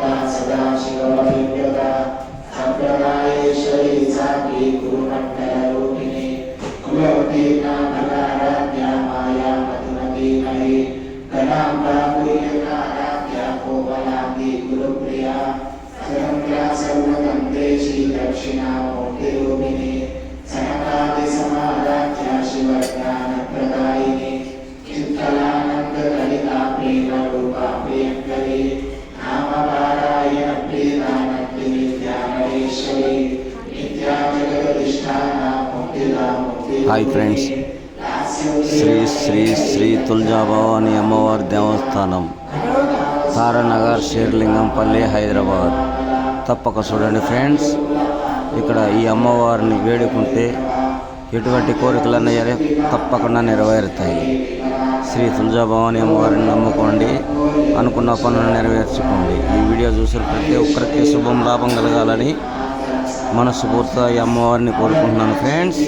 มาสดาชิโรปิโยดาสัมปรายชริสามีกุรุมัเตรุปินีกุโยตินาภารัญญามายาปตุนติไนกนัมปาปุยนารัญาโคปาติกุรุปริยาสัมปราสัมมกันเตชิดัชินาโมติวินี hi friends Shri Shri Shri Tuljabhavani అమ్మవారి దేవస్థానం. తారానగర్ షేర్లింగంపల్లి హైదరాబాద్. తప్పక చూడండి ఫ్రెండ్స్ ఇక్కడ ఈ అమ్మవారిని వేడుకుంటే ఎటువంటి కోరికలన్నా సరే తప్పకుండా నెరవేరుతాయి. శ్రీ తులజాభవాని అమ్మవారిని నమ్ముకోండి. అనుకున్న పనులను నెరవేర్చుకోండి. ఈ వీడియో చూసిన ప్రతి ఒక్కరికి శుభం లాభం కలగాలని మనస్ఫూర్తిగా అమ్మవారిని కోరుకుంటున్నాను ఫ్రెండ్స్